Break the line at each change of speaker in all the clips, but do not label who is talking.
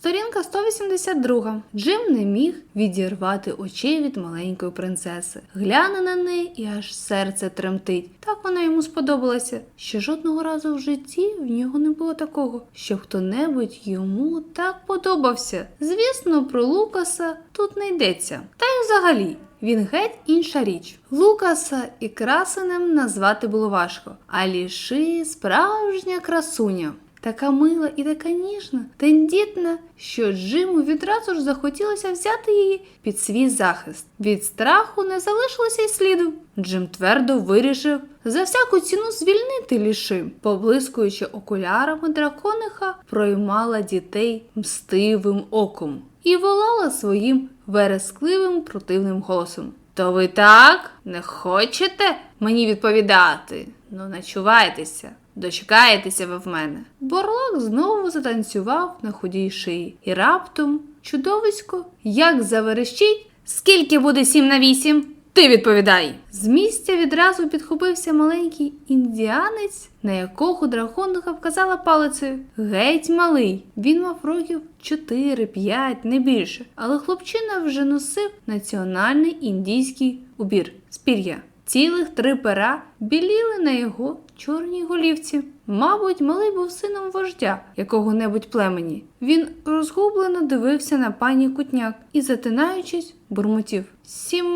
Сторінка 182. Джим не міг відірвати очей від маленької принцеси. Гляне на неї і аж серце тремтить. Так вона йому сподобалася. Ще жодного разу в житті в нього не було такого, щоб хто-небудь йому так подобався. Звісно, про Лукаса тут не йдеться. Та й взагалі. Він геть інша річ. Лукаса і красенем назвати було важко, а ліши справжня красуня. Така мила і така ніжна, тендітна, що Джиму відразу ж захотілося взяти її під свій захист. Від страху не залишилося й сліду. Джим твердо вирішив за всяку ціну звільнити ліши. Поблискуючи окулярами дракониха, проймала дітей мстивим оком і волала своїм верескливим противним голосом. То ви так не хочете мені відповідати? Ну, начувайтеся. Дочекаєтеся ви в мене. Борлак знову затанцював на худій шиї, і раптом чудовисько, як заверещить, скільки буде сім на вісім? Ти відповідай. З місця відразу підхопився маленький індіанець, на якого дракониха вказала палицею. Геть малий. Він мав років 4-5, не більше. Але хлопчина вже носив національний індійський убір з пір'я. Цілих три пера біліли на його чорній голівці. Мабуть, малий був сином вождя якого-небудь племені. Він розгублено дивився на пані Кутняк і, затинаючись, бурмотів. Сім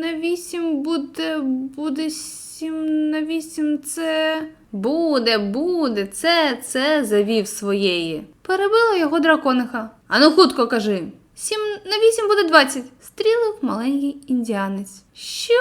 на вісім буде, буде сім на вісім це. Буде, буде, це, це завів своєї. Перебила його дракониха. Ану хутко кажи. Сім на вісім буде двадцять. Стрілив маленький індіанець. Що?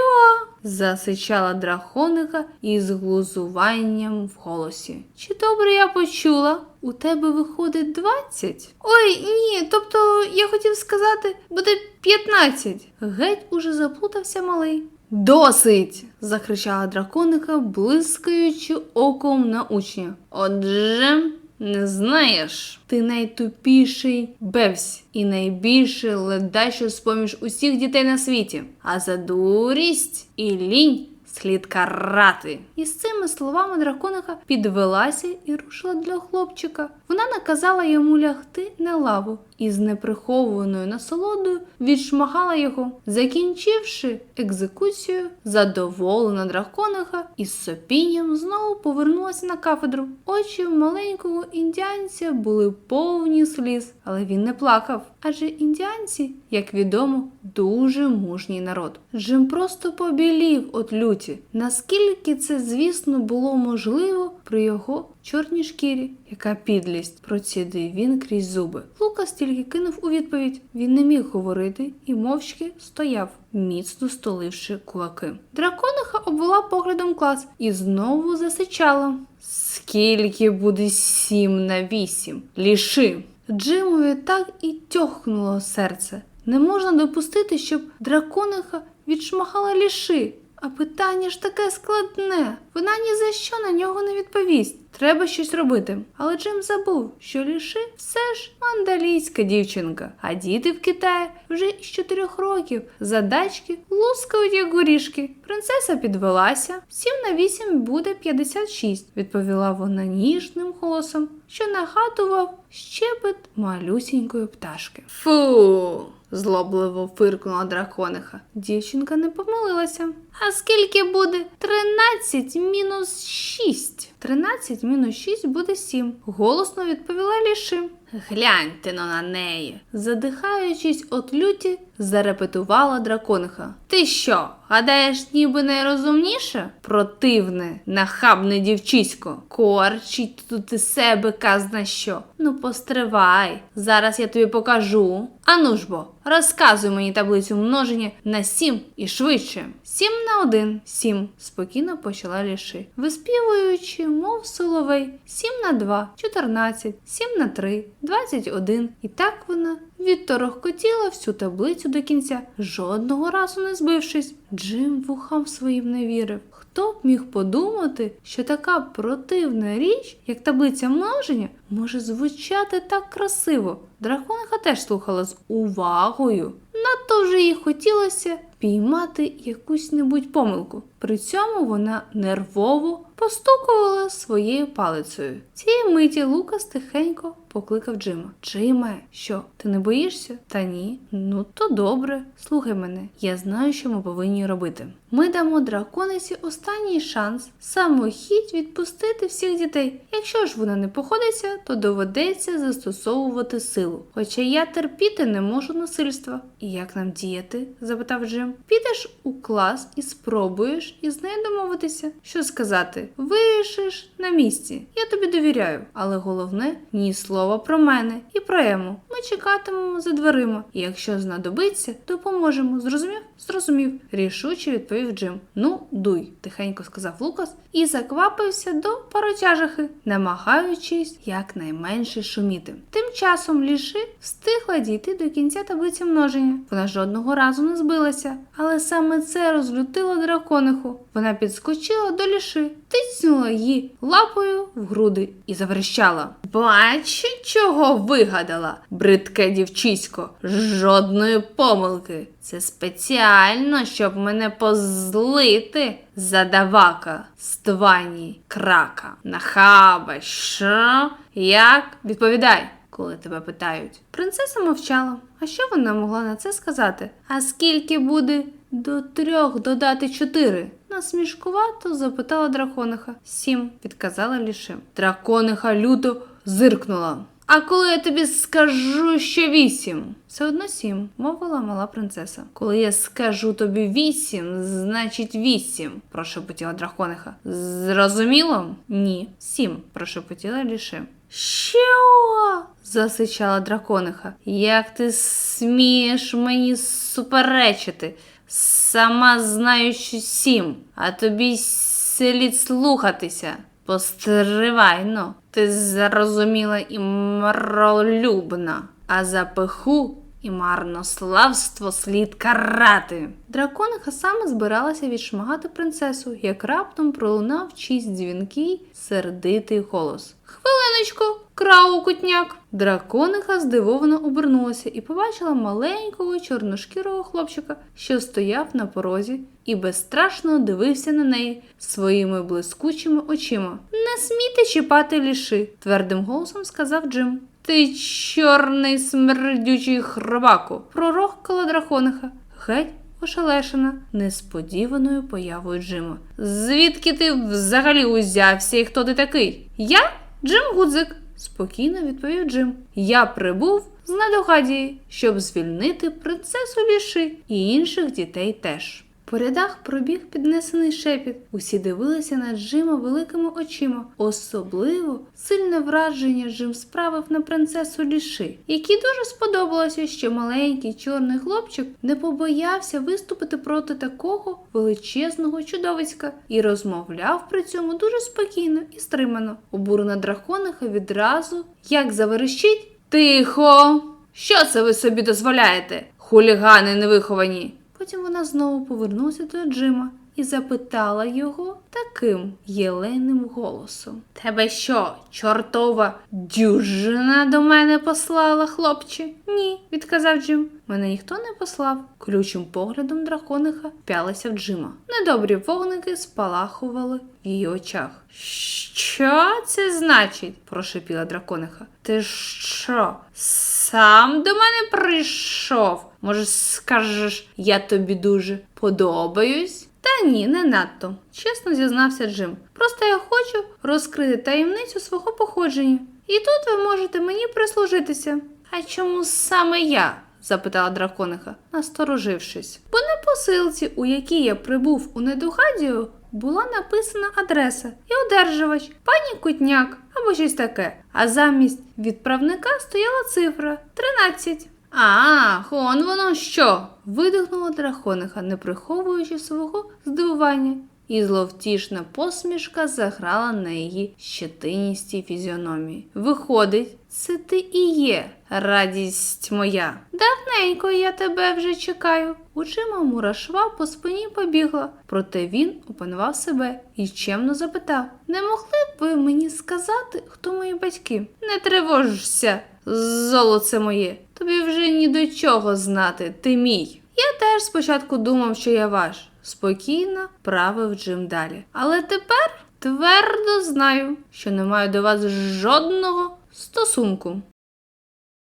засичала дракониха із глузуванням в голосі. Чи добре я почула? У тебе виходить двадцять? Ой, ні, тобто я хотів сказати, буде п'ятнадцять. Геть уже заплутався малий. Досить. закричала дракониха, блискаючи оком на учня. Отже. Не знаєш, ти найтупіший бевсь і найбільший ледащо з-поміж усіх дітей на світі. А за дурість і лінь слід карати. І з цими словами дракониха підвелася і рушила для хлопчика. Вона наказала йому лягти на лаву і з неприхованою насолодою відшмагала його, закінчивши екзекуцію, задоволена дракониха і з сопінням знову повернулася на кафедру. Очі маленького індіанця були повні сліз, але він не плакав. Адже індіанці, як відомо, дуже мужній народ. Джим просто побілів от люті, наскільки це, звісно, було можливо при його чорній шкірі, яка підлість, процідив він крізь зуби. Лукас тільки кинув у відповідь. Він не міг говорити і мовчки стояв, міцно столивши кулаки. Дракониха обвела поглядом клас і знову засичала. Скільки буде сім на вісім? Ліши. Джимові так і тьохнуло серце. Не можна допустити, щоб дракониха відшмахала ліши. А питання ж таке складне. Вона ні за що на нього не відповість. Треба щось робити. Але Джим забув, що ліши все ж мандалійська дівчинка, а діти в Китаї вже з чотирьох років задачки лускають як горішки. Принцеса підвелася. Сім на вісім буде 56, відповіла вона ніжним голосом, що нагадував щебет малюсінької пташки. Фу. Злобливо фиркнула дракониха. Дівчинка не помилилася. А скільки буде 13 мінус 6? 13 мінус 6 буде 7. Голосно відповіла ліши. Гляньте но на неї. Задихаючись от люті, зарепетувала дракониха. Ти що, гадаєш, ніби найрозумніше? Противне, нахабне дівчисько. Корчить тут із себе казна що. Ну постривай, зараз я тобі покажу. Ану ж бо, розказуй мені таблицю множення на 7 і швидше. 7 на 1, 7, спокійно почала ліши, виспівуючи, мов соловей, 7 на 2, 14, 7 на 3, 21. І так вона відторохкотіла всю таблицю до кінця, жодного разу не збившись. Джим вухам своїм не вірив. Хто б міг подумати, що така противна річ, як таблиця множення, може звучати так красиво? Дракониха теж слухала з увагою. Надто вже їй хотілося впіймати якусь небудь помилку. При цьому вона нервово постукувала своєю палицею. Цієї миті Лукас тихенько покликав Джима. Джиме, що, ти не боїшся? Та ні. Ну то добре. Слухай мене, я знаю, що ми повинні робити. Ми дамо драконесі останній шанс самохідь відпустити всіх дітей. Якщо ж вона не походиться, то доведеться застосовувати силу. Хоча я терпіти не можу насильства. І як нам діяти? запитав Джим. Підеш у клас і спробуєш із нею домовитися. Що сказати? Вирішиш на місці. Я тобі довіряю. Але головне ні слова про мене і про Ему. Ми чекатимемо за дверима. І якщо знадобиться, допоможемо. Зрозумів? Зрозумів. Рішуче відповів Джим. Ну, дуй, тихенько сказав Лукас і заквапився до паротяжахи, намагаючись якнайменше шуміти. Тим часом ліши встигла дійти до кінця таблиці множення. Вона жодного разу не збилася, але саме це розлютило дракониху. Вона підскочила до ліши, тиснула її лапою в груди і заверещала. Бачу, чого вигадала, бридке дівчисько, жодної помилки. Це спеціально, щоб мене позлити задавака, ствані, крака, нахаба, що? Як? Відповідай, коли тебе питають. Принцеса мовчала. А що вона могла на це сказати? А скільки буде до трьох додати чотири? Насмішкувато запитала дракониха. Сім, відказала лішим. Дракониха люто зиркнула. А коли я тобі скажу, що вісім? Все одно сім, мовила мала принцеса. Коли я скажу тобі вісім, значить вісім, прошепотіла дракониха. Зрозуміло? Ні. Сім, прошепотіла лішим. Що? засичала дракониха. Як ти смієш мені суперечити? Сама знаю, сім, а тобі слід слухатися. Постривай, ну, ти зарозуміла і мролюбна, а за пиху і марнославство слід карати. Дракониха саме збиралася відшмагати принцесу, як раптом пролунав чийсь дзвінкий, сердитий голос. Хвилиночку, крау кутняк. Дракониха здивовано обернулася і побачила маленького чорношкірого хлопчика, що стояв на порозі і безстрашно дивився на неї своїми блискучими очима. Не смійте чіпати ліши, твердим голосом сказав Джим. Ти чорний смердючий хробаку, пророхкала дракониха. Геть ошелешена несподіваною появою Джима. Звідки ти взагалі узявся і хто ти такий? Я Джим Гудзик, спокійно відповів Джим. Я прибув з Надогадії, щоб звільнити принцесу Ліши і інших дітей теж. По рядах пробіг піднесений шепіт. Усі дивилися на Джима великими очима. Особливо сильне враження Джим справив на принцесу Ліши, якій дуже сподобалося, що маленький чорний хлопчик не побоявся виступити проти такого величезного чудовиська і розмовляв при цьому дуже спокійно і стримано. Обурена дракониха відразу як заверещить Тихо! Що це ви собі дозволяєте? Хулігани невиховані. Потім вона знову повернулася до Джима і запитала його таким єленим голосом. Тебе що, чортова дюжина до мене послала, хлопче? Ні, відказав Джим. Мене ніхто не послав. Колючим поглядом дракониха пялася в Джима. Недобрі вогники спалахували в її очах. Що це значить? прошепіла дракониха. Ти що? Сам до мене прийшов? Може, скажеш, я тобі дуже подобаюсь? Та ні, не надто, чесно зізнався Джим. Просто я хочу розкрити таємницю свого походження. І тут ви можете мені прислужитися. А чому саме я? запитала дракониха, насторожившись. Бо на посилці, у якій я прибув у недогадію, була написана адреса і одержувач, пані Кутняк або щось таке. А замість відправника стояла цифра 13. А, он воно що? видихнула драхониха, не приховуючи свого здивування. І зловтішна посмішка заграла на її щетиністій фізіономії. Виходить, це ти і є, радість моя. Давненько я тебе вже чекаю. Очима мурашва по спині побігла, проте він опанував себе і чемно запитав: Не могли б ви мені сказати, хто мої батьки? Не тривожся, золоце моє, тобі вже ні до чого знати, ти мій. Я теж спочатку думав, що я ваш. Спокійно правив Джим далі. Але тепер твердо знаю, що не маю до вас жодного stosunku.